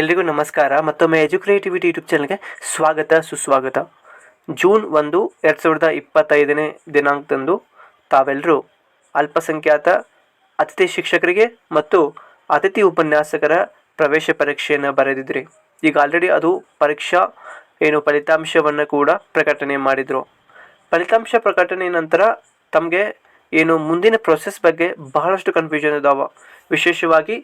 ಎಲ್ರಿಗೂ ನಮಸ್ಕಾರ. ಮತ್ತೊಮ್ಮೆ ಎಜುಕ್ರಿಯೇಟಿವಿಟಿ ಯೂಟ್ಯೂಬ್ ಚಾನಲ್ಗೆ ಸ್ವಾಗತ, ಸುಸ್ವಾಗತ. ಜೂನ್ ಒಂದು, ಎರಡು ಸಾವಿರದ ಇಪ್ಪತ್ತೈದನೇ ದಿನಾಂಕದಂದು ತಾವೆಲ್ಲರೂ ಅಲ್ಪಸಂಖ್ಯಾತ ಅತಿಥಿ ಶಿಕ್ಷಕರಿಗೆ ಮತ್ತು ಅತಿಥಿ ಉಪನ್ಯಾಸಕರ ಪ್ರವೇಶ ಪರೀಕ್ಷೆಯನ್ನು ಬರೆದಿದ್ರಿ. ಈಗ ಆಲ್ರೆಡಿ ಅದು ಪರೀಕ್ಷಾ ಏನು ಫಲಿತಾಂಶವನ್ನು ಕೂಡ ಪ್ರಕಟಣೆ ಮಾಡಿದರು. ಫಲಿತಾಂಶ ಪ್ರಕಟಣೆ ನಂತರ ತಮಗೆ ಏನು ಮುಂದಿನ ಪ್ರೊಸೆಸ್ ಬಗ್ಗೆ ಬಹಳಷ್ಟು ಕನ್ಫ್ಯೂಷನ್ ಇದಾವೆ. ವಿಶೇಷವಾಗಿ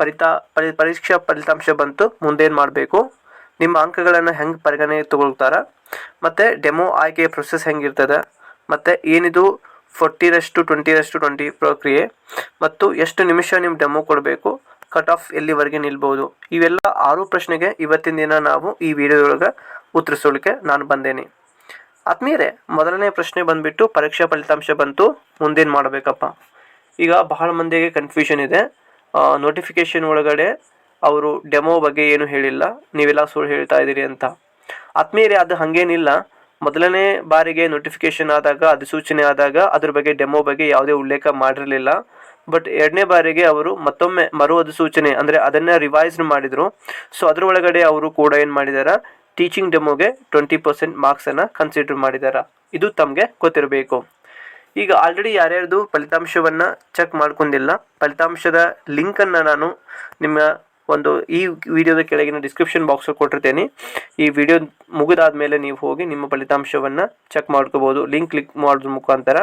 ಫಲಿತಾ ಫಲಿ ಪರೀಕ್ಷಾ ಫಲಿತಾಂಶ ಬಂತು. ಮುಂದೇನು ಮಾಡಬೇಕು? ನಿಮ್ಮ ಅಂಕಗಳನ್ನು ಹೆಂಗೆ ಪರಿಗಣನೆ ತೊಗೊಳ್ತಾರೆ? ಮತ್ತು ಡೆಮೋ ಆಯ್ಕೆಯ ಪ್ರೊಸೆಸ್ ಹೆಂಗಿರ್ತದೆ? ಮತ್ತು ಏನಿದು ಫೋರ್ಟಿರಷ್ಟು, ಟ್ವೆಂಟಿರಷ್ಟು, ಟ್ವೆಂಟಿ ಪ್ರಕ್ರಿಯೆ? ಮತ್ತು ಎಷ್ಟು ನಿಮಿಷ ನಿಮ್ಮ ಡೆಮೋ ಕೊಡಬೇಕು? ಕಟ್ ಆಫ್ ಎಲ್ಲಿವರೆಗೆ ನಿಲ್ಬೋದು? ಇವೆಲ್ಲ ಆರು ಪ್ರಶ್ನೆಗೆ ಇವತ್ತಿನ ದಿನ ನಾವು ಈ ವಿಡಿಯೋದೊಳಗೆ ಉತ್ತರಿಸೋಲಿಕ್ಕೆ ನಾನು ಬಂದೇನೆ. ಆದ್ಮೇಲೆ ಮೊದಲನೇ ಪ್ರಶ್ನೆ ಬಂದುಬಿಟ್ಟು ಪರೀಕ್ಷಾ ಫಲಿತಾಂಶ ಬಂತು. ಮುಂದೇನು ಮಾಡಬೇಕಪ್ಪ? ಈಗ ಬಹಳ ಮಂದಿಗೆ ಕನ್ಫ್ಯೂಷನ್ ಇದೆ. ನೋಟಿಫಿಕೇಶನ್ ಒಳಗಡೆ ಅವರು ಡೆಮೋ ಬಗ್ಗೆ ಏನು ಹೇಳಿಲ್ಲ. ನೀವೆಲ್ಲ ಸುಳ್ಳು ಹೇಳ್ತಾ ಇದ್ದೀರಿ ಅಂತ. ಆತ್ಮೀಯರೇ, ಅದು ಹಾಗೇನಿಲ್ಲ. ಮೊದಲನೇ ಬಾರಿಗೆ ನೋಟಿಫಿಕೇಶನ್ ಆದಾಗ, ಅಧಿಸೂಚನೆ ಆದಾಗ ಅದ್ರ ಬಗ್ಗೆ ಡೆಮೋ ಬಗ್ಗೆ ಯಾವುದೇ ಉಲ್ಲೇಖ ಮಾಡಿರಲಿಲ್ಲ. ಬಟ್ ಎರಡನೇ ಬಾರಿಗೆ ಅವರು ಮತ್ತೊಮ್ಮೆ ಮರು ಅಧಿಸೂಚನೆ, ಅಂದರೆ ಅದನ್ನು ರಿವೈಸ್ ಮಾಡಿದರು. ಸೊ ಅದ್ರ ಒಳಗಡೆ ಅವರು ಕೂಡ ಏನು ಮಾಡಿದಾರ? ಟೀಚಿಂಗ್ ಡೆಮೋಗೆ ಟ್ವೆಂಟಿ ಪರ್ಸೆಂಟ್ ಮಾರ್ಕ್ಸನ್ನು ಕನ್ಸಿಡರ್ ಮಾಡಿದಾರ. ಇದು ತಮಗೆ ಗೊತ್ತಿರಬೇಕು. ಈಗ ಆಲ್ರೆಡಿ ಯಾರ್ಯಾರ್ದು ಫಲಿತಾಂಶವನ್ನು ಚೆಕ್ ಮಾಡ್ಕೊಂಡಿಲ್ಲ, ಫಲಿತಾಂಶದ ಲಿಂಕನ್ನು ನಾನು ನಿಮ್ಮ ಒಂದು ಈ ವಿಡಿಯೋದ ಕೆಳಗಿನ ಡಿಸ್ಕ್ರಿಪ್ಷನ್ ಬಾಕ್ಸಲ್ಲಿ ಕೊಟ್ಟಿರ್ತೇನೆ. ಈ ವಿಡಿಯೋ ಮುಗಿದಾದ ಮೇಲೆ ನೀವು ಹೋಗಿ ನಿಮ್ಮ ಫಲಿತಾಂಶವನ್ನು ಚೆಕ್ ಮಾಡ್ಕೋಬೋದು ಲಿಂಕ್ ಕ್ಲಿಕ್ ಮಾಡೋದ್ರ ಮುಖಾಂತರ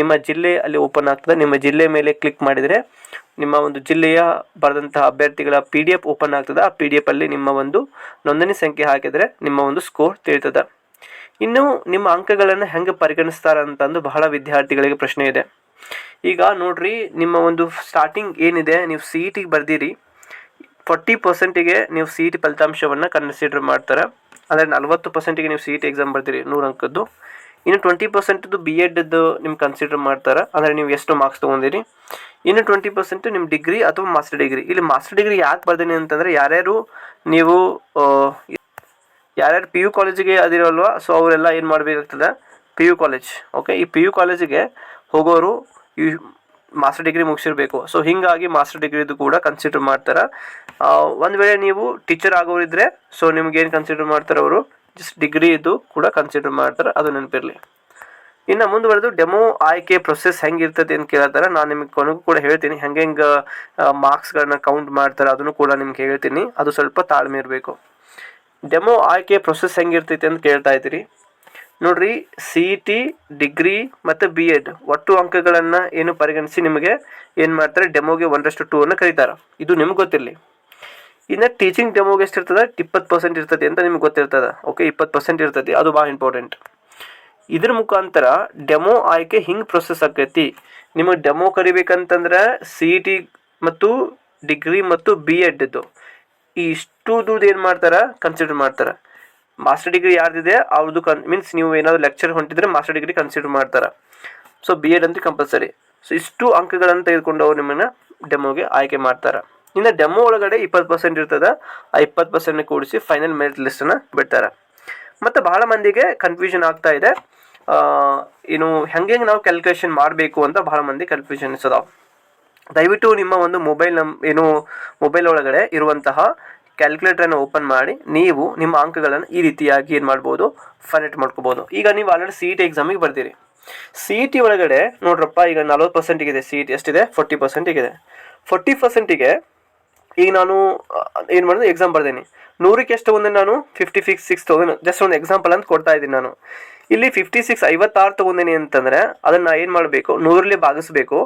ನಿಮ್ಮ ಜಿಲ್ಲೆ ಅಲ್ಲಿ ಓಪನ್ ಆಗ್ತದೆ. ನಿಮ್ಮ ಜಿಲ್ಲೆ ಮೇಲೆ ಕ್ಲಿಕ್ ಮಾಡಿದರೆ ನಿಮ್ಮ ಒಂದು ಜಿಲ್ಲೆಯ ಬರೆದಂತಹ ಅಭ್ಯರ್ಥಿಗಳ ಪಿ ಡಿ ಎಫ್ ಓಪನ್ ಆಗ್ತದೆ. ಆ ಪಿ ಡಿ ಎಫಲ್ಲಿ ನಿಮ್ಮ ಒಂದು ನೋಂದಣಿ ಸಂಖ್ಯೆ ಹಾಕಿದರೆ ನಿಮ್ಮ ಒಂದು ಸ್ಕೋರ್ ತಿಳಿತದೆ. ಇನ್ನು ನಿಮ್ಮ ಅಂಕಗಳನ್ನು ಹೆಂಗೆ ಪರಿಗಣಿಸ್ತಾರೆ ಅಂತಂದು ಬಹಳ ವಿದ್ಯಾರ್ಥಿಗಳಿಗೆ ಪ್ರಶ್ನೆ ಇದೆ. ಈಗ ನೋಡ್ರಿ, ನಿಮ್ಮ ಒಂದು ಸ್ಟಾರ್ಟಿಂಗ್ ಏನಿದೆ, ನೀವು ಸಿ ಇ ಟಿಗೆ ಬರ್ದಿರಿ ಫೋರ್ಟಿ ಪರ್ಸೆಂಟಿಗೆ ನೀವು ಸಿ ಇ ಟಿ ಫಲಿತಾಂಶವನ್ನು ಕನ್ಸಿಡರ್ ಮಾಡ್ತಾರೆ. ಅಂದರೆ ನಲ್ವತ್ತು ಪರ್ಸೆಂಟಿಗೆ ನೀವು ಸಿ ಇ ಟಿ ಎಕ್ಸಾಮ್ ಬರ್ದಿರಿ, ನೂರು ಅಂಕದ್ದು. ಇನ್ನು ಟ್ವೆಂಟಿ ಪರ್ಸೆಂಟ್ದು ಬಿ ಎಡ್ದು ನಿಮ್ಗೆ ಕನ್ಸಿಡರ್ ಮಾಡ್ತಾರೆ. ಅಂದರೆ ನೀವು ಎಷ್ಟು ಮಾರ್ಕ್ಸ್ ತೊಗೊಂಡಿರಿ. ಇನ್ನು ಟ್ವೆಂಟಿ ಪರ್ಸೆಂಟ್ ನಿಮ್ಮ ಡಿಗ್ರಿ ಅಥವಾ ಮಾಸ್ಟರ್ ಡಿಗ್ರಿ ಇಲ್ಲಿ ಮಾಸ್ಟರ್ ಡಿಗ್ರಿ ಯಾಕೆ ಬರ್ದೇನೆ ಅಂತಂದರೆ, ಯಾರ್ಯಾರು ನೀವು ಯಾರ್ಯಾರು ಪಿ ಯು ಕಾಲೇಜಿಗೆ ಅದಿರೋಲ್ವ ಸೊ ಅವರೆಲ್ಲ ಏನು ಮಾಡಬೇಕಾಗ್ತದೆ? ಪಿ ಯು ಕಾಲೇಜ್ ಓಕೆ ಈ ಪಿ ಯು ಕಾಲೇಜಿಗೆ ಹೋಗೋರು ಈ ಮಾಸ್ಟರ್ ಡಿಗ್ರಿ ಮುಗಿಸಿರ್ಬೇಕು. ಸೊ ಹೀಗಾಗಿ ಮಾಸ್ಟರ್ ಡಿಗ್ರಿದು ಕೂಡ ಕನ್ಸಿಡರ್ ಮಾಡ್ತಾರೆ. ಒಂದು ವೇಳೆ ನೀವು ಟೀಚರ್ ಆಗೋರಿದ್ರೆ ಸೊ ನಿಮ್ಗೆ ಏನು ಕನ್ಸಿಡರ್ ಮಾಡ್ತಾರೆ ಅವರು? ಜಸ್ಟ್ ಡಿಗ್ರಿ ಇದು ಕೂಡ ಕನ್ಸಿಡರ್ ಮಾಡ್ತಾರೆ, ಅದು ನೆನಪಿರಲಿ. ಇನ್ನು ಮುಂದುವರೆದು ಡೆಮೋ ಆಯ್ಕೆ ಪ್ರೊಸೆಸ್ ಹೆಂಗಿರ್ತದೆ ಅಂತ ಕೇಳ್ತಾರೆ, ನಾನು ನಿಮಗೆ ಕೊನೆಗೂ ಕೂಡ ಹೇಳ್ತೀನಿ. ಹೆಂಗೆ ಹೆಂಗೆ ಮಾರ್ಕ್ಸ್ಗಳನ್ನ ಕೌಂಟ್ ಮಾಡ್ತಾರೆ, ಅದನ್ನು ಕೂಡ ನಿಮ್ಗೆ ಹೇಳ್ತೀನಿ. ಅದು ಸ್ವಲ್ಪ ತಾಳ್ಮೆ ಇರಬೇಕು. ಡೆಮೋ ಆಯ್ಕೆ ಪ್ರೊಸೆಸ್ ಹೆಂಗಿರ್ತೈತೆ ಅಂತ ಕೇಳ್ತಾ ಇದ್ದೀರಿ. ನೋಡ್ರಿ ಸಿ ಇ ಟಿ ಡಿಗ್ರಿ ಮತ್ತು ಬಿ ಎಡ್ ಒಟ್ಟು ಅಂಕಗಳನ್ನು ಏನು ಪರಿಗಣಿಸಿ ನಿಮಗೆ ಏನು ಮಾಡ್ತಾರೆ ಡೆಮೋಗೆ ಒಂದಷ್ಟು ಟೂ ಅನ್ನು ಕರೀತಾರೆ. ಇದು ನಿಮ್ಗೆ ಗೊತ್ತಿರಲಿ. ಇನ್ನು ಟೀಚಿಂಗ್ ಡೆಮೋಗೆ ಎಷ್ಟು ಇರ್ತದೆ ಇಪ್ಪತ್ತು ಪರ್ಸೆಂಟ್ ಇರ್ತದೆ ಅಂತ ನಿಮ್ಗೆ ಗೊತ್ತಿರ್ತದೆ. ಓಕೆ ಇಪ್ಪತ್ತು ಪರ್ಸೆಂಟ್ ಇರ್ತದೆ. ಅದು ಭಾಳ ಇಂಪಾರ್ಟೆಂಟ್ ಇದ್ರ ಮುಖಾಂತರ ಡೆಮೋ ಆಯ್ಕೆ ಹಿಂಗೆ ಪ್ರೊಸೆಸ್ ಆಕೈತಿ? ನಿಮಗೆ ಡೆಮೋ ಕರಿಬೇಕಂತಂದ್ರೆ ಸಿ ಇ ಟಿ ಮತ್ತು ಡಿಗ್ರಿ ಮತ್ತು ಬಿ ಎಡ್ದು ಇಷ್ಟುದು ಏನು ಮಾಡ್ತಾರೆ? ಕನ್ಸಿಡರ್ ಮಾಡ್ತಾರೆ. ಮಾಸ್ಟರ್ ಡಿಗ್ರಿ ಯಾರ್ದಿದೆ ಅವ್ರದ್ದು ಕನ್ ಮೀನ್ಸ್ ನೀವು ಏನಾದರೂ ಲೆಕ್ಚರ್ ಹೊಂಟಿದ್ರೆ ಮಾಸ್ಟರ್ ಡಿಗ್ರಿ ಕನ್ಸಿಡರ್ ಮಾಡ್ತಾರೆ. ಸೊ ಬಿ ಎಡ್ ಅಂತೂ ಕಂಪಲ್ಸರಿ ಸೊ ಇಷ್ಟು ಅಂಕಗಳನ್ನು ತೆಗೆದುಕೊಂಡು ಅವ್ರು ನಿಮ್ಮನ್ನು ಡೆಮೋಗೆ ಆಯ್ಕೆ ಮಾಡ್ತಾರೆ. ಇನ್ನು ಡೆಮೋ ಒಳಗಡೆ ಇಪ್ಪತ್ತು ಪರ್ಸೆಂಟ್ ಇರ್ತದೆ, ಆ ಇಪ್ಪತ್ತು ಪರ್ಸೆಂಟ್ ಕೂಡಿಸಿ ಫೈನಲ್ ಮೆರಿಟ್ ಲಿಸ್ಟನ್ನು ಬಿಡ್ತಾರೆ. ಮತ್ತು ಬಹಳ ಮಂದಿಗೆ ಕನ್ಫ್ಯೂಷನ್ ಆಗ್ತಾ ಇದೆ. ಏನು ಹೆಂಗೆ ನಾವು ಕ್ಯಾಲ್ಕುಲೇಷನ್ ಮಾಡಬೇಕು ಅಂತ ಬಹಳ ಮಂದಿ ಕನ್ಫ್ಯೂಷನ್ ಅದಾವೆ ದಯವಿಟ್ಟು ನಿಮ್ಮ ಒಂದು ಮೊಬೈಲ್ ನಮ್, ಏನು ಮೊಬೈಲ್ ಒಳಗಡೆ ಇರುವಂತಹ ಕ್ಯಾಲ್ಕುಲೇಟರನ್ನು ಓಪನ್ ಮಾಡಿ, ನೀವು ನಿಮ್ಮ ಅಂಕಗಳನ್ನು ಈ ರೀತಿಯಾಗಿ ಏನು ಮಾಡ್ಬೋದು ಫೈನಟ್ ಮಾಡ್ಕೋಬೋದು. ಈಗ ನೀವು ಆಲ್ರೆಡಿ ಸಿ ಇ ಟಿ ಎಕ್ಸಾಮಿಗೆ ಬರ್ತೀರಿ. ಸಿ ಇ ಟಿ ಒಳಗಡೆ ನೋಡ್ರಪ್ಪ, ಈಗ ನಲ್ವತ್ತು ಇದೆ ಸಿ ಇ ಟಿ ಎಷ್ಟಿದೆ? ಫೋರ್ಟಿ ಪರ್ಸೆಂಟಿಗಿದೆ ಫೋರ್ಟಿ ಪರ್ಸೆಂಟಿಗೆ ಈಗ ನಾನು ಏನು ಮಾಡೋದು? ಎಕ್ಸಾಮ್ ಬರ್ದೇನೆ. ನೂರಕ್ಕೆ ಎಷ್ಟು ಒಂದು ನಾನು? ಫಿಫ್ಟಿ ಫಿಕ್ಸ್ ಸಿಕ್ಸ್ ತೊಗೊಂಡು ಜಸ್ಟ್ ಒಂದು ಎಕ್ಸಾಂಪಲ್ ಅಂತ ಕೊಡ್ತಾ ಇದ್ದೀನಿ ನಾನು. ಇಲ್ಲಿ ಫಿಫ್ಟಿ ಸಿಕ್ಸ್ ಐವತ್ತಾರು ತೊಗೊಂಡೇನಿ ಅಂತಂದರೆ ಅದನ್ನು ಏನು ಮಾಡಬೇಕು? ನೂರಲ್ಲಿ ಭಾಗಿಸ್ಬೇಕು.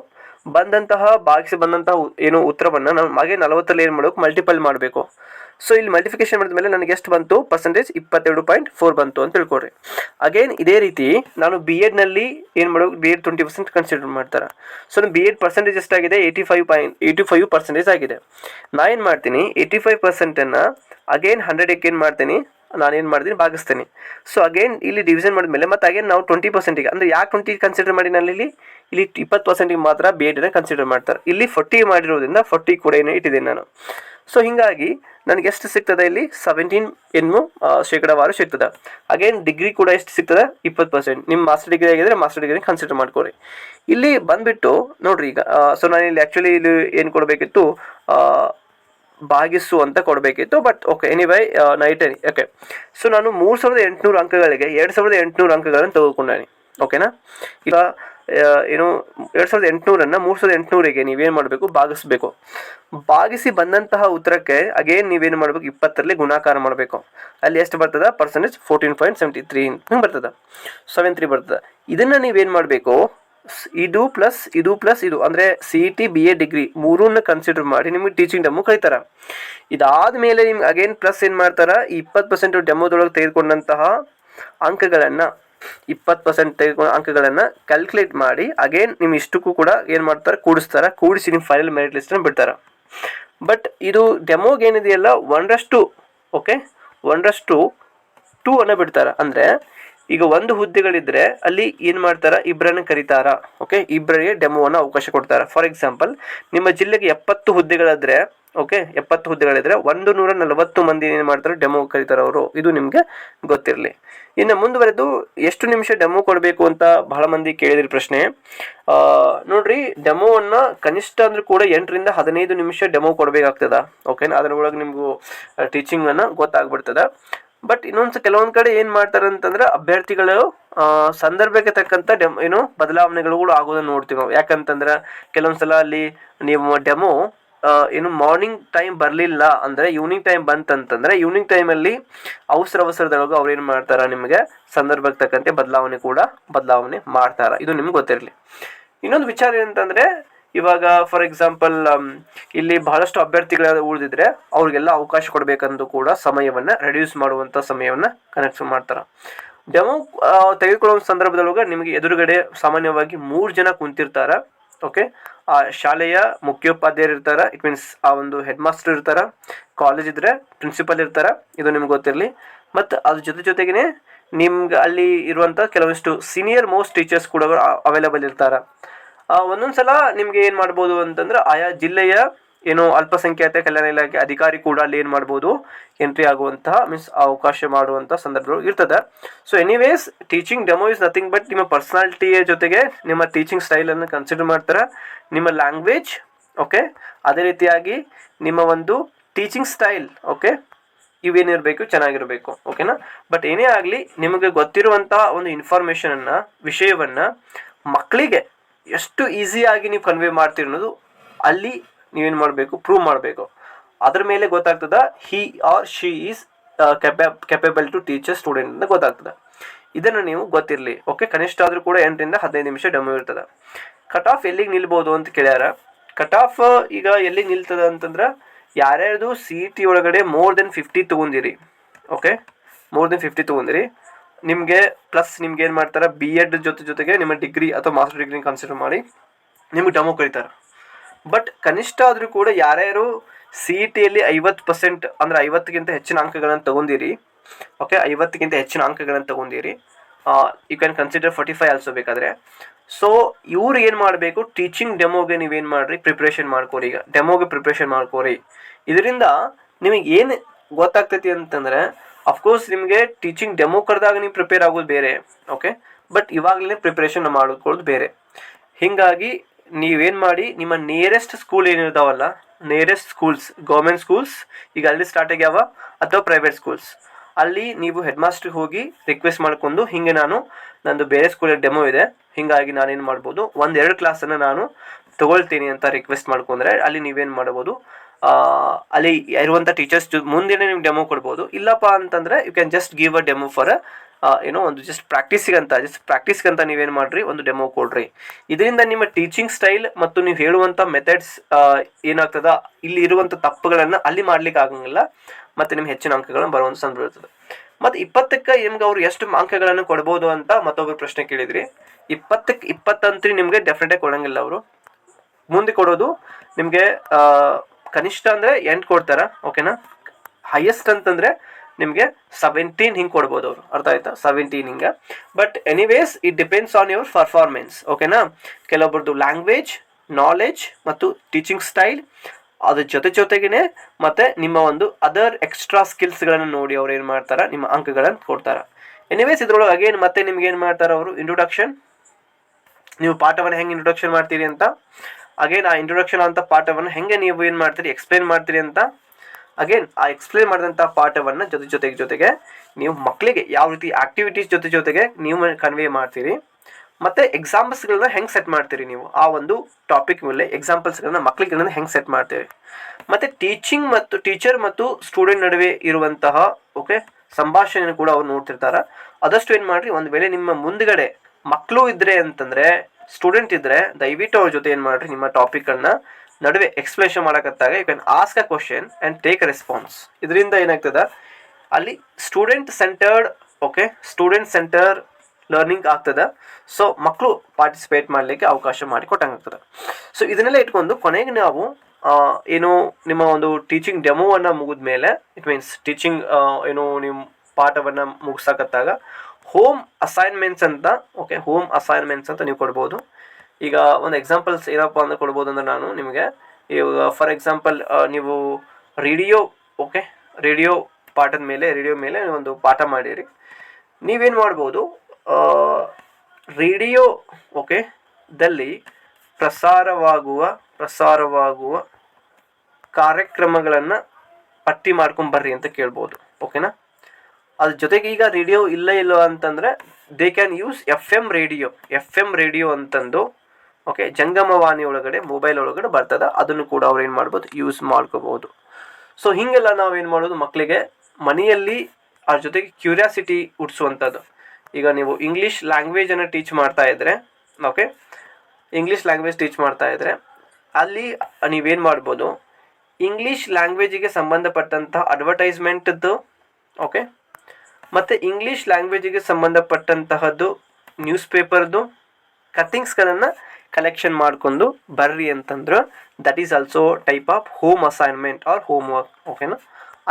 ಬಂದಂತಹ, ಭಾಗಿಸಿ ಬಂದಂತಹ ಏನು ಉತ್ತರವನ್ನು ನಾವು ಹಾಗೆ ನಲವತ್ತರಲ್ಲಿ ಏನು ಮಾಡಬೇಕು? ಮಲ್ಟಿಪಲ್ ಮಾಡಬೇಕು. ಸೊ ಇಲ್ಲಿ ಮಲ್ಟಿಫಿಕೇಶನ್ ಮಾಡಿದ ಮೇಲೆ ನನಗೆ ಎಷ್ಟು ಬಂತು? ಪರ್ಸೆಂಟೇಜ್ ಇಪ್ಪತ್ತೆರಡು ಪಾಯಿಂಟ್ ಫೋರ್ ಬಂತು ಅಂತ ತಿಳ್ಕೊಡ್ರಿ ಅಗೇನ್ ಇದೇ ರೀತಿ ನಾನು ಬಿ ಎಡ್ನಲ್ಲಿ ಏನು ಮಾಡಬೇಕು? B Ed twenty percent consider ಮಾಡ್ತಾರೆ. ಸೊ ಬಿ ಎಡ್ ಪರ್ಸೆಂಟೇಜ್ ಎಷ್ಟಾಗಿದೆ? Eighty five point eighty five percentage ಆಗಿದೆ. ನಾನು ಏನು ಮಾಡ್ತೀನಿ? ಏಯ್ಟಿ ಫೈವ್ ಪರ್ಸೆಂಟನ್ನು ಅಗೇನ್ ಹಂಡ್ರೆಡ್ ಏನು ಮಾಡ್ತೀನಿ? ನಾನೇನು ಮಾಡ್ತೀನಿ ಭಾಗಿಸ್ತೀನಿ. ಸೊ ಅಗೇನ್ ಇಲ್ಲಿ ಡಿವಿಷನ್ ಮಾಡಿದ್ಮೇಲೆ, ಮತ್ತು ಅಗೇನ್ ನಾವು ಟ್ವೆಂಟಿ ಪರ್ಸೆಂಟಿಗೆ ಅಂದರೆ ಯಾಕೆ ಟ್ವೆಂಟಿ ಕನ್ಸಿಡರ್ ಮಾಡಿ ನಾನು ಇಲ್ಲಿ? ಇಲ್ಲಿ ಇಪ್ಪತ್ತು ಪರ್ಸೆಂಟಿಗೆ ಮಾತ್ರ ಬಿ ಎಡನ್ನು ಕನ್ಸಿಡರ್ ಮಾಡ್ತಾರೆ. ಇಲ್ಲಿ ಫೋರ್ಟಿ ಮಾಡಿರೋದ್ರಿಂದ ಫೋರ್ಟಿ ಕೂಡ ಏನು ಇಟ್ಟಿದ್ದೀನಿ ನಾನು. ಸೊ ಹೀಗಾಗಿ ನನಗೆ ಎಷ್ಟು ಸಿಗ್ತದೆ ಇಲ್ಲಿ? ಸೆವೆಂಟೀನ್ ಏನು ಶೇಕಡಾವಾರು ಸಿಗ್ತದೆ. ಅಗೇನ್ ಡಿಗ್ರಿ ಕೂಡ ಎಷ್ಟು ಸಿಗ್ತದೆ? ಇಪ್ಪತ್ತು ಪರ್ಸೆಂಟ್ ನಿಮ್ಮ ಮಾಸ್ಟರ್ ಡಿಗ್ರಿ ಆಗಿದ್ರೆ ಮಾಸ್ಟರ್ ಡಿಗ್ರಿ ಕನ್ಸಿಡರ್ ಮಾಡ್ಕೊಳ್ರಿ ಇಲ್ಲಿ ಬಂದ್ಬಿಟ್ಟು ನೋಡ್ರಿ ಈಗ ಸೊ ನಾನು ಇಲ್ಲಿ ಆ್ಯಕ್ಚುಲಿ ಇಲ್ಲಿ ಏನು ಕೊಡಬೇಕಿತ್ತು? ಭಾಗಿಸು ಅಂತ ಕೊಡಬೇಕಿತ್ತು but okay anyway night okay so ನಾನು ಮೂರು ಸಾವಿರದ ಎಂಟುನೂರು ಅಂಕಗಳಿಗೆ, ಎರಡು ಸಾವಿರದ ಎಂಟುನೂರು ಅಂಕಗಳನ್ನು ತೆಗೆದುಕೊಂಡಿ ಓಕೆನಾ ಈಗ ಏನು, ಎರಡು ಸಾವಿರದ ಎಂಟುನೂರನ್ನು ಮೂರು ಸಾವಿರದ ಎಂಟುನೂರಿಗೆ ನೀವೇನು ಮಾಡಬೇಕು? ಭಾಗಿಸ್ಬೇಕು ಭಾಗಿಸಿ ಬಂದಂತಹ ಉತ್ತರಕ್ಕೆ ಅಗೇನ್ ನೀವೇನು ಮಾಡಬೇಕು? ಇಪ್ಪತ್ತರಲ್ಲಿ ಗುಣಾಕಾರ ಮಾಡಬೇಕು. ಅಲ್ಲಿ ಎಷ್ಟು ಬರ್ತದ? Percentage fourteen point seventy three ಹಿಂಗೆ ಬರ್ತದ. ಸೆವೆನ್ ತ್ರೀ ಬರ್ತದೆ. ಇದನ್ನು ನೀವೇನು ಮಾಡಬೇಕು? ಇದು ಪ್ಲಸ್ ಇದು ಪ್ಲಸ್ ಇದು. ಅಂದರೆ C T B A degree ಮೂರನ್ನ consider ಮಾಡಿ ನಿಮಗೆ ಟೀಚಿಂಗ್ ಡೆಮೋ ಕರೀತಾರ ಇದಾದ ಮೇಲೆ ನಿಮ್ಗೆ ಅಗೇನ್ ಪ್ಲಸ್ ಏನು ಮಾಡ್ತಾರೆ? ಇಪ್ಪತ್ತು ಪರ್ಸೆಂಟ್ ಡೆಮೋದೊಳಗೆ ತೆಗೆದುಕೊಂಡಂತಹ ಅಂಕಗಳನ್ನು ಇಪ್ಪತ್ತು ಪರ್ಸೆಂಟ್ ತೆಗೆದುಕೊಂಡ ಅಂಕಗಳನ್ನು ಕ್ಯಾಲ್ಕುಲೇಟ್ ಮಾಡಿ ಅಗೇನ್ ನಿಮ್ಮ ಇಷ್ಟಕ್ಕೂ ಕೂಡ ಏನು ಮಾಡ್ತಾರೆ? ಕೂಡಿಸ್ತಾರೆ. ಕೂಡಿಸಿ ನಿಮ್ಮ ಫೈನಲ್ ಮೆರಿಟ್ ಲಿಸ್ಟನ್ನು ಬಿಡ್ತಾರೆ. ಬಟ್ ಇದು ಡೆಮೋಗೆ ಏನಿದೆಯಲ್ಲ, ಒಂದರಷ್ಟು ಓಕೆ ಒಂದರಷ್ಟು ಟೂ ಅನ್ನ ಬಿಡ್ತಾರೆ. ಅಂದ್ರೆ ಈಗ ಒಂದು ಹುದ್ದೆಗಳಿದ್ರೆ ಅಲ್ಲಿ ಏನ್ ಮಾಡ್ತಾರ? ಇಬ್ಬರನ್ನ ಕರೀತಾರ. ಓಕೆ ಇಬ್ಬರಿಗೆ ಡೆಮೋವನ್ನ ಅವಕಾಶ ಕೊಡ್ತಾರ. ಫಾರ್ ಎಕ್ಸಾಂಪಲ್ ನಿಮ್ಮ ಜಿಲ್ಲೆಗೆ ಎಪ್ಪತ್ತು ಹುದ್ದೆಗಳಾದ್ರೆ ಓಕೆ ಎಪ್ಪತ್ತು ಹುದ್ದೆಗಳಿದ್ರೆ ಒಂದು ನೂರ ನಲವತ್ತು ಮಂದಿ ಏನು ಮಾಡ್ತಾರೆ? ಡೆಮೋ ಕರೀತಾರ ಅವರು. ಇದು ನಿಮಗೆ ಗೊತ್ತಿರಲಿ. ಇನ್ನು ಮುಂದುವರೆದು ಎಷ್ಟು ನಿಮಿಷ ಡೆಮೋ ಕೊಡಬೇಕು ಅಂತ ಬಹಳ ಮಂದಿ ಕೇಳಿದ್ರಿ ಪ್ರಶ್ನೆ. ನೋಡ್ರಿ ಡೆಮೋವನ್ನ ಕನಿಷ್ಠ ಅಂದ್ರೆ ಕೂಡ ಎಂಟರಿಂದ ಹದಿನೈದು ನಿಮಿಷ ಡೆಮೋ ಕೊಡಬೇಕಾಗ್ತದ. ಓಕೆನಾ ಅದ್ರೊಳಗೆ ನಿಮಗೂ ಟೀಚಿಂಗ್ ಅನ್ನ ಗೊತ್ತಾಗ್ಬಿಡ್ತದ. ಬಟ್ ಇನ್ನೊಂದು ಕೆಲವೊಂದು ಕಡೆ ಏನು ಮಾಡ್ತಾರೆ ಅಂತಂದ್ರೆ ಅಭ್ಯರ್ಥಿಗಳು ಸಂದರ್ಭಕ್ಕೆ ತಕ್ಕಂಥ ಡೆಮ್, ಏನು ಬದಲಾವಣೆಗಳು ಕೂಡ ಆಗೋದನ್ನ ನೋಡ್ತೀವಿ ನಾವು. ಯಾಕಂತಂದ್ರೆ ಕೆಲವೊಂದು ಸಲ ಅಲ್ಲಿ ನೀವು ಡೆಮೋ ಏನು ಮಾರ್ನಿಂಗ್ ಟೈಮ್ ಬರಲಿಲ್ಲ ಅಂದರೆ ಈವ್ನಿಂಗ್ ಟೈಮ್ ಬಂತಂತಂದ್ರೆ ಈವ್ನಿಂಗ್ ಟೈಮಲ್ಲಿ ಅವಸರ ಅವಸರದೊಳಗೆ ಅವ್ರು ಏನು ಮಾಡ್ತಾರೆ ನಿಮಗೆ ಸಂದರ್ಭಕ್ಕೆ ತಕ್ಕಂತೆ ಬದಲಾವಣೆ ಕೂಡ ಬದಲಾವಣೆ ಮಾಡ್ತಾರೆ. ಇದು ನಿಮ್ಗೆ ಗೊತ್ತಿರಲಿ. ಇನ್ನೊಂದು ವಿಚಾರ ಏನಂತಂದ್ರೆ ಇವಾಗ ಫಾರ್ ಎಕ್ಸಾಂಪಲ್ ಇಲ್ಲಿ ಬಹಳಷ್ಟು ಅಭ್ಯರ್ಥಿಗಳು ಉಳಿದಿದ್ರೆ ಅವ್ರಿಗೆಲ್ಲ ಅವಕಾಶ ಕೊಡಬೇಕಂದು ಕೂಡ ಸಮಯವನ್ನ ರೆಡ್ಯೂಸ್ ಮಾಡುವಂತ ಸಮಯವನ್ನ ಕನೆಕ್ಟ್ ಮಾಡ್ತಾರೆ. ಡೆಮೋ ತೆಗೆದುಕೊಳ್ಳುವ ಸಂದರ್ಭದೊಳಗೆ ನಿಮಗೆ ಎದುರುಗಡೆ ಸಾಮಾನ್ಯವಾಗಿ ಮೂರು ಜನ ಕುಂತಿರ್ತಾರೆ ಓಕೆ ಆ, ಶಾಲೆಯ ಮುಖ್ಯೋಪಾಧ್ಯಾಯರು ಇರ್ತಾರೆ ಇಟ್ ಮೀನ್ಸ್ ಆ ಒಂದು ಹೆಡ್ ಮಾಸ್ಟರ್ ಇರ್ತಾರೆ ಕಾಲೇಜ್ ಇದ್ರೆ ಪ್ರಿನ್ಸಿಪಲ್ ಇರ್ತಾರೆ, ಇದು ನಿಮ್ಗೆ ಗೊತ್ತಿರಲಿ. ಮತ್ತು ಅದ್ರ ಜೊತೆ ಜೊತೆಗೇನೆ ನಿಮ್ಗೆ ಅಲ್ಲಿ ಇರುವಂಥ ಕೆಲವಷ್ಟು ಸೀನಿಯರ್ ಮೋಸ್ಟ್ ಟೀಚರ್ಸ್ ಕೂಡ ಅವೈಲೇಬಲ್ ಇರ್ತಾರ. ಆ, ಒಂದೊಂದ್ ಸಲ ನಿಮ್ಗೆ ಏನ್ ಮಾಡ್ಬೋದು ಅಂತಂದ್ರೆ ಆಯಾ ಜಿಲ್ಲೆಯ ಏನು ಅಲ್ಪಸಂಖ್ಯಾತ ಕಲ್ಯಾಣ ಇಲಾಖೆ ಅಧಿಕಾರಿ ಕೂಡ ಅಲ್ಲಿ ಏನು ಮಾಡ್ಬೋದು? ಎಂಟ್ರಿ ಆಗುವಂತಹ ಮೀನ್ಸ್ ಅವಕಾಶ ಮಾಡುವಂತಹ ಸಂದರ್ಭಗಳು ಇರ್ತದೆ. So anyways teaching demo is nothing but ನಿಮ್ಮ ಪರ್ಸನಾಲಿಟಿಯ ಜೊತೆಗೆ ನಿಮ್ಮ ಟೀಚಿಂಗ್ ಸ್ಟೈಲ್ ಅನ್ನು ಕನ್ಸಿಡರ್ ಮಾಡ್ತಾರೆ. ನಿಮ್ಮ ಲ್ಯಾಂಗ್ವೇಜ್ ಓಕೆ ಅದೇ ರೀತಿಯಾಗಿ ನಿಮ್ಮ ಒಂದು ಟೀಚಿಂಗ್ ಸ್ಟೈಲ್ ಓಕೆ ಇವೇನಿರಬೇಕು ಚೆನ್ನಾಗಿರಬೇಕು ಓಕೆನಾ ಬಟ್ ಏನೇ ಆಗಲಿ ನಿಮಗೆ ಗೊತ್ತಿರುವಂಥ ಒಂದು ಇನ್ಫಾರ್ಮೇಷನನ್ನು ವಿಷಯವನ್ನು ಮಕ್ಕಳಿಗೆ ಎಷ್ಟು ಈಸಿಯಾಗಿ ನೀವು ಕನ್ವೆ ಅನ್ನೋದು ಅಲ್ಲಿ ನೀವೇನು ಮಾಡಬೇಕು ಪ್ರೂವ್ ಮಾಡಬೇಕು. ಅದ್ರ ಮೇಲೆ ಗೊತ್ತಾಗ್ತದ he or she is capable to teacher student ಅಂತ ಗೊತ್ತಾಗ್ತದೆ. ಇದನ್ನು ನೀವು ಗೊತ್ತಿರಲಿ ಓಕೆ ಕನಿಷ್ಠ ಆದರೂ ಕೂಡ ಎಂಟರಿಂದ ಹದಿನೈದು ನಿಮಿಷ ಡೆಮೋ ಇರ್ತದೆ. ಕಟ್ ಆಫ್ ಎಲ್ಲಿಗೆ ನಿಲ್ಬೋದು ಅಂತ ಕೇಳ್ಯಾರ? ಕಟ್ ಆಫ್ ಈಗ ಎಲ್ಲಿಗೆ ನಿಲ್ತದ ಅಂತಂದ್ರೆ, ಯಾರ್ಯಾರ್ದು ಸಿ ಇ ಟಿ ಒಳಗಡೆ ಮೋರ್ ದೆನ್ ಫಿಫ್ಟಿ ತೊಗೊಂಡಿರಿ ಓಕೆ ಮೋರ್ ದೆನ್ ಫಿಫ್ಟಿ ತೊಗೊಂಡಿರಿ. ನಿಮಗೆ ಪ್ಲಸ್ ನಿಮ್ಗೆ ಏನು ಮಾಡ್ತಾರೆ? ಬಿ ಎಡ್ ಜೊತೆ ಜೊತೆಗೆ ನಿಮ್ಮ ಡಿಗ್ರಿ ಅಥವಾ ಮಾಸ್ಟರ್ ಡಿಗ್ರಿ ಕನ್ಸಿಡರ್ ಮಾಡಿ ನಿಮ್ಗೆ ಡೆಮೋ ಕರೀತಾರೆ. ಬಟ್ ಕನಿಷ್ಠ ಆದರೂ ಕೂಡ ಯಾರ್ಯಾರು ಸಿ ಇ ಟಿಯಲ್ಲಿ ಐವತ್ತು ಪರ್ಸೆಂಟ್ ಅಂದರೆ ಐವತ್ತಕ್ಕಿಂತ ಹೆಚ್ಚಿನ ಅಂಕಗಳನ್ನು ತಗೊಂಡಿರಿ ಓಕೆ ಐವತ್ತಕ್ಕಿಂತ ಹೆಚ್ಚಿನ ಅಂಕಗಳನ್ನು ತಗೊಂಡಿರಿ you can consider forty five also ಬೇಕಾದರೆ. ಸೊ ಇವ್ರು ಏನು ಮಾಡಬೇಕು? ಟೀಚಿಂಗ್ ಡೆಮೋಗೆ ನೀವೇನು ಮಾಡಿರಿ? ಪ್ರಿಪ್ರೇಷನ್ ಮಾಡ್ಕೋರಿ ಈಗ. ಡೆಮೋಗೆ ಪ್ರಿಪ್ರೇಷನ್ ಮಾಡ್ಕೋರಿ. ಇದರಿಂದ ನಿಮಗೆ ಏನು ಗೊತ್ತಾಗ್ತೈತಿ ಅಂತಂದ್ರೆ ಅಫ್ಕೋರ್ಸ್ ನಿಮಗೆ ಟೀಚಿಂಗ್ ಡೆಮೋ ಕರೆದಾಗ ನೀವು ಪ್ರಿಪೇರ್ ಆಗೋದು ಬೇರೆ ಓಕೆ ಬಟ್ ಇವಾಗಲೇ ಪ್ರಿಪ್ರೇಷನ್ ಮಾಡ್ಕೊಳ್ಳೋದು ಬೇರೆ. ಹೀಗಾಗಿ ನೀವೇನು ಮಾಡಿ, ನಿಮ್ಮ ನಿಯರೆಸ್ಟ್ ಸ್ಕೂಲ್ ಏನಿರ್ತಾವಲ್ಲ ನಿಯರೆಸ್ಟ್ ಸ್ಕೂಲ್ಸ್ ಗೌರ್ಮೆಂಟ್ ಸ್ಕೂಲ್ಸ್ ಈಗ ಅಲ್ಲಿ ಸ್ಟಾರ್ಟ್ ಆಗ್ಯಾವ ಅಥವಾ ಪ್ರೈವೇಟ್ ಸ್ಕೂಲ್ಸ್ ಅಲ್ಲಿ ನೀವು ಹೆಡ್ ಮಾಸ್ಟ್ರಿಗೆ ಹೋಗಿ ರಿಕ್ವೆಸ್ಟ್ ಮಾಡ್ಕೊಂಡು ಹೀಗೆ ನಾನು ನಂದು ಬೇರೆ ಸ್ಕೂಲಲ್ಲಿ ಡೆಮೋ ಇದೆ. ಹೀಗಾಗಿ ನಾನೇನು ಮಾಡ್ಬೋದು, ಒಂದೆರಡು ಕ್ಲಾಸನ್ನು ನಾನು ತಗೊಳ್ತೀನಿ ಅಂತ ರಿಕ್ವೆಸ್ಟ್ ಮಾಡ್ಕೊಂಡ್ರೆ ಅಲ್ಲಿ ನೀವೇನು ಮಾಡ್ಬೋದು ಅಲ್ಲಿ ಇರುವಂಥ ಟೀಚರ್ಸ್ ಮುಂದೆ ನೀವು ಡೆಮೋ ಕೊಡ್ಬೋದು. ಇಲ್ಲಪ್ಪ ಅಂತಂದರೆ you can just give a demo for ಏನೋ ಒಂದು ಜಸ್ಟ್ ಪ್ರಾಕ್ಟೀಸಿಗಂತ ಜಸ್ಟ್ ಪ್ರಾಕ್ಟೀಸ್ಗಂತ ನೀವೇನು ಮಾಡ್ರಿ, ಒಂದು ಡೆಮೋ ಕೊಡ್ರಿ. ಇದರಿಂದ ನಿಮ್ಮ ಟೀಚಿಂಗ್ ಸ್ಟೈಲ್ ಮತ್ತು ನೀವು ಹೇಳುವಂಥ ಮೆಥಡ್ಸ್ ಏನಾಗ್ತದ, ಇಲ್ಲಿ ಇರುವಂಥ ತಪ್ಪುಗಳನ್ನು ಅಲ್ಲಿ ಮಾಡ್ಲಿಕ್ಕೆ ಆಗಂಗಿಲ್ಲ, ಮತ್ತು ನಿಮ್ಗೆ ಹೆಚ್ಚಿನ ಅಂಕಗಳನ್ನು ಬರುವಂಥ ಸಂದರ್ಭ ಇರ್ತದೆ. ಮತ್ತು ಇಪ್ಪತ್ತಕ್ಕೆ ನಿಮ್ಗೆ ಅವ್ರು ಎಷ್ಟು ಅಂಕಗಳನ್ನು ಕೊಡ್ಬೋದು ಅಂತ ಮತ್ತೊಬ್ಬರು ಪ್ರಶ್ನೆ ಕೇಳಿದ್ರಿ. ಇಪ್ಪತ್ತಕ್ಕೆ ಇಪ್ಪತ್ತಂತ್ರಿ ನಿಮಗೆ ಡೆಫಿನೆಟಾಗಿ ಕೊಡಂಗಿಲ್ಲ ಅವರು. ಮುಂದೆ ಕೊಡೋದು ನಿಮಗೆ ಕನಿಷ್ಠ ಅಂದರೆ ಎಂಟು ಕೊಡ್ತಾರ? ಓಕೆನಾ ಹೈಯೆಸ್ಟ್ ಅಂತಂದರೆ ನಿಮಗೆ ಸೆವೆಂಟೀನ್ ಹಿಂಗೆ ಕೊಡ್ಬೋದು ಅವರು. ಅರ್ಥ ಆಯ್ತಾ? ಸೆವೆಂಟೀನ್ ಹಿಂಗೆ. But anyways it depends on your performance ಓಕೆನಾ ಕೆಲವೊಬ್ಬರದ್ದು ಲ್ಯಾಂಗ್ವೇಜ್ ನಾಲೆಜ್ ಮತ್ತು ಟೀಚಿಂಗ್ ಸ್ಟೈಲ್ ಅದ್ರ ಜೊತೆ ಜೊತೆಗೇನೆ ಮತ್ತೆ ನಿಮ್ಮ ಒಂದು ಅದರ್ ಎಕ್ಸ್ಟ್ರಾ ಸ್ಕಿಲ್ಸ್ಗಳನ್ನು ನೋಡಿ ಅವ್ರು ಏನು ಮಾಡ್ತಾರ? ನಿಮ್ಮ ಅಂಕಗಳನ್ನು ಕೊಡ್ತಾರ. ಎನಿವೇಸ್ ಇದ್ರೊಳಗೆ ಅಗೇನ್ ಮತ್ತೆ ನಿಮ್ಗೆ ಏನು ಮಾಡ್ತಾರೆ ಅವರು? ಇಂಟ್ರೊಡಕ್ಷನ್ ನೀವು ಪಾಠವನ್ನು ಹೆಂಗೆ ಇಂಟ್ರೊಡಕ್ಷನ್ ಮಾಡ್ತೀರಿ ಅಂತ? ಅಗೇನ್ ಆ ಇಂಟ್ರೊಡಕ್ಷನ್ ಅಂತ ಪಾಠವನ್ನು ಹೆಂಗೆ ನೀವು ಏನು ಮಾಡ್ತೀರಿ ಎಕ್ಸ್ಪ್ಲೇನ್ ಮಾಡ್ತೀರಿ ಅಂತ ಅಗೇನ್ ಆ ಎಕ್ಸ್ಪ್ಲೇನ್ ಮಾಡಿದಂಥ ಪಾಠವನ್ನು ಜೊತೆ ಜೊತೆಗೆ ಜೊತೆಗೆ ನೀವು ಮಕ್ಕಳಿಗೆ ಯಾವ ರೀತಿ ಆ್ಯಕ್ಟಿವಿಟೀಸ್ ಜೊತೆ ಜೊತೆಗೆ ನೀವು ಕನ್ವೇ ಮಾಡ್ತೀರಿ, ಮತ್ತು ಎಕ್ಸಾಂಪಲ್ಸ್ಗಳನ್ನ ಹೆಂಗೆ ಸೆಟ್ ಮಾಡ್ತೀರಿ ನೀವು? ಆ ಒಂದು ಟಾಪಿಕ್ ಮೇಲೆ ಎಕ್ಸಾಂಪಲ್ಸ್ಗಳನ್ನ ಮಕ್ಕಳಿಗೆ ಹೆಂಗೆ ಸೆಟ್ ಮಾಡ್ತೀರಿ? ಮತ್ತು ಟೀಚಿಂಗ್ ಮತ್ತು ಟೀಚರ್ ಮತ್ತು ಸ್ಟೂಡೆಂಟ್ ನಡುವೆ ಇರುವಂತಹ ಓಕೆ ಸಂಭಾಷಣೆಯನ್ನು ಕೂಡ ಅವ್ರು ನೋಡ್ತಿರ್ತಾರೆ. ಆದಷ್ಟು ಏನು ಮಾಡಿರಿ, ಒಂದು ವೇಳೆ ನಿಮ್ಮ ಮುಂದ್ಗಡೆ ಮಕ್ಕಳು ಇದ್ದರೆ ಅಂತಂದರೆ ಸ್ಟೂಡೆಂಟ್ ಇದ್ದರೆ ದಯವಿಟ್ಟು ಅವ್ರ ಜೊತೆ ಏನು ಮಾಡ್ರಿ, ನಿಮ್ಮ ಟಾಪಿಕ್ಗಳನ್ನ ನಡುವೆ explanation ಮಾಡೋಕತ್ತಾಗ you can ask a question and take a response ಇದರಿಂದ ಏನಾಗ್ತದೆ? ಅಲ್ಲಿ student centred okay student centre learning ಆಗ್ತದೆ. ಸೊ ಮಕ್ಕಳು ಪಾರ್ಟಿಸಿಪೇಟ್ ಮಾಡಲಿಕ್ಕೆ ಅವಕಾಶ ಮಾಡಿ ಕೊಟ್ಟಂಗಾಗ್ತದೆ. ಸೊ ಇದನ್ನೆಲ್ಲ ಇಟ್ಕೊಂಡು ಕೊನೆಗೆ ನಾವು ಏನು ನಿಮ್ಮ ಒಂದು ಟೀಚಿಂಗ್ ಡೆಮೋವನ್ನು ಮುಗಿದ ಮೇಲೆ ಇಟ್ ಮೀನ್ಸ್ ಟೀಚಿಂಗ್ ಏನು ನಿಮ್ಮ ಪಾಠವನ್ನು ಮುಗಿಸಕತ್ತಾಗ ಹೋಮ್ ಅಸೈನ್ಮೆಂಟ್ಸ್ ಅಂತ ಓಕೆ ಹೋಮ್ ಅಸೈನ್ಮೆಂಟ್ಸ್ ಅಂತ ನೀವು ಕೊಡ್ಬೋದು. ಈಗ ಒಂದು ಎಕ್ಸಾಂಪಲ್ಸ್ ಏನಪ್ಪ ಅಂತ ಕೊಡ್ಬೋದು ಅಂದರೆ ನಾನು ನಿಮಗೆ, ಇವಾಗ ಫಾರ್ ಎಕ್ಸಾಂಪಲ್ ನೀವು ರೇಡಿಯೋ ಓಕೆ ರೇಡಿಯೋ ಪಾಠದ ಮೇಲೆ ರೇಡಿಯೋ ಮೇಲೆ ಒಂದು ಪಾಠ ಮಾಡಿರಿ. ನೀವೇನು ಮಾಡ್ಬೋದು ರೇಡಿಯೋ ಓಕೆ ದಲ್ಲಿ ಪ್ರಸಾರವಾಗುವ ಪ್ರಸಾರವಾಗುವ ಕಾರ್ಯಕ್ರಮಗಳನ್ನು ಪಟ್ಟಿ ಮಾಡ್ಕೊಂಡು ಬರ್ರಿ ಅಂತ ಕೇಳ್ಬೋದು ಓಕೆನಾ ಅದ್ರ ಜೊತೆಗೆ ಈಗ ರೇಡಿಯೋ ಇಲ್ಲ ಇಲ್ಲ ಅಂತಂದರೆ they can use F M radio F M radio ಅಂತಂದು ಓಕೆ ಜಂಗಮವಾಣಿ ಒಳಗಡೆ ಮೊಬೈಲ್ ಒಳಗಡೆ ಬರ್ತದೆ. ಅದನ್ನು ಕೂಡ ಅವ್ರು ಏನು ಮಾಡ್ಬೋದು ಯೂಸ್ ಮಾಡ್ಕೋಬೋದು ಸೊ ಹೀಗೆಲ್ಲ ನಾವೇನು ಮಾಡೋದು ಮಕ್ಕಳಿಗೆ ಮನೆಯಲ್ಲಿ ಅದ್ರ ಜೊತೆಗೆ ಕ್ಯೂರಿಯಾಸಿಟಿ ಹುಟ್ಟಿಸುವಂಥದ್ದು ಈಗ ನೀವು ಇಂಗ್ಲೀಷ್ ಲ್ಯಾಂಗ್ವೇಜನ್ನು ಟೀಚ್ ಮಾಡ್ತಾ ಇದ್ದರೆ ಓಕೆ ಇಂಗ್ಲೀಷ್ ಲ್ಯಾಂಗ್ವೇಜ್ ಟೀಚ್ ಮಾಡ್ತಾ ಇದ್ದರೆ ಅಲ್ಲಿ ನೀವೇನು ಮಾಡ್ಬೋದು ಇಂಗ್ಲೀಷ್ ಲ್ಯಾಂಗ್ವೇಜಿಗೆ ಸಂಬಂಧಪಟ್ಟಂತಹ ಅಡ್ವರ್ಟೈಸ್ಮೆಂಟದ್ದು ಓಕೆ ಮತ್ತು ಇಂಗ್ಲೀಷ್ ಲ್ಯಾಂಗ್ವೇಜಿಗೆ ಸಂಬಂಧಪಟ್ಟಂತಹದ್ದು ನ್ಯೂಸ್ ಪೇಪರ್ದು ಕಥಿಂಗ್ಸ್ಗಳನ್ನು ಕಲೆಕ್ಷನ್ ಮಾಡ್ಕೊಂಡು ಬರ್ರಿ ಅಂತಂದ್ರೆ. That is also type of home assignment or homework ಓಕೆನಾ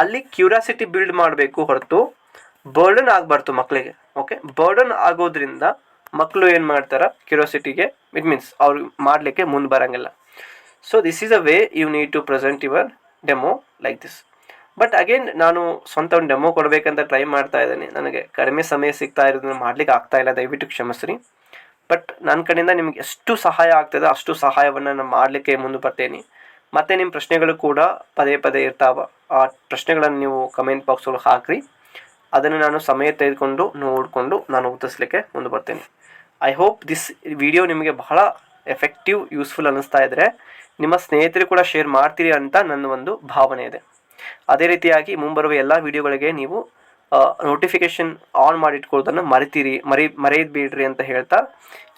ಅಲ್ಲಿ ಕ್ಯೂರಿಯಾಸಿಟಿ ಬಿಲ್ಡ್ ಮಾಡಬೇಕು ಹೊರತು ಬರ್ಡನ್ ಆಗಬಾರ್ದು ಮಕ್ಕಳಿಗೆ ಓಕೆ ಬರ್ಡನ್ ಆಗೋದ್ರಿಂದ ಮಕ್ಕಳು ಏನು ಮಾಡ್ತಾರೆ? ಕ್ಯೂರಿಯಾಸಿಟಿಗೆ ಇಟ್ ಮೀನ್ಸ್ ಅವ್ರು ಮಾಡಲಿಕ್ಕೆ ಮುಂದೆ ಬರೋಂಗಿಲ್ಲ. So this is a way you need to present your demo like this but again ನಾನು ಸ್ವಂತ ಒಂದು ಡೆಮೋ ಕೊಡಬೇಕಂತ ಟ್ರೈ ಮಾಡ್ತಾ ಇದ್ದೀನಿ. ನನಗೆ ಕಡಿಮೆ ಸಮಯ ಸಿಗ್ತಾ ಇರೋದನ್ನ ಮಾಡ್ಲಿಕ್ಕೆ ಆಗ್ತಾ ಇಲ್ಲ, ದಯವಿಟ್ಟು ಕ್ಷಮಿಸ್ರಿ. ಬಟ್ ನನ್ನ ಕಡೆಯಿಂದ ನಿಮ್ಗೆ ಎಷ್ಟು ಸಹಾಯ ಆಗ್ತದೆ ಅಷ್ಟು ಸಹಾಯವನ್ನು ನಾನು ಮಾಡಲಿಕ್ಕೆ ಮುಂದೆ ಬರ್ತೇನೆ. ಮತ್ತು ನಿಮ್ಮ ಪ್ರಶ್ನೆಗಳು ಕೂಡ ಪದೇ ಪದೇ ಇರ್ತಾವ. ಆ ಪ್ರಶ್ನೆಗಳನ್ನು ನೀವು ಕಮೆಂಟ್ ಬಾಕ್ಸ್ ಒಳಗೆ ಹಾಕ್ರಿ. ಅದನ್ನು ನಾನು ಸಮಯ ತೆಗೆದುಕೊಂಡು ನೋಡಿಕೊಂಡು ನಾನು ಉತ್ತರಿಸಲಿಕ್ಕೆ ಮುಂದೆ ಬರ್ತೇನೆ. ಐ ಹೋಪ್ ದಿಸ್ ವಿಡಿಯೋ ನಿಮಗೆ ಬಹಳ ಎಫೆಕ್ಟಿವ್ ಯೂಸ್ಫುಲ್ ಅನ್ನಿಸ್ತಾ ಇದ್ದರೆ ನಿಮ್ಮ ಸ್ನೇಹಿತರು ಕೂಡ ಶೇರ್ ಮಾಡ್ತೀರಿ ಅಂತ ನನ್ನ ಒಂದು ಭಾವನೆ ಇದೆ. ಅದೇ ರೀತಿಯಾಗಿ ಮುಂಬರುವ ಎಲ್ಲ ವಿಡಿಯೋಗಳಿಗೆ ನೀವು ನೋಟಿಫಿಕೇಶನ್ ಆನ್ ಮಾಡಿಟ್ಕೊಳ್ಳೋದನ್ನು ಮರಿತೀರಿ, ಮರಿ, ಮರೆಯದ್ ಬಿಡ್ರಿ ಅಂತ ಹೇಳ್ತಾ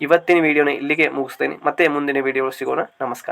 ಇವತ್ತಿನ ವಿಡಿಯೋನ ಇಲ್ಲಿಗೆ ಮುಗಿಸ್ತೇನೆ. ಮತ್ತೆ ಮುಂದಿನ ವಿಡಿಯೋ ಸಿಗೋಣ. ನಮಸ್ಕಾರ.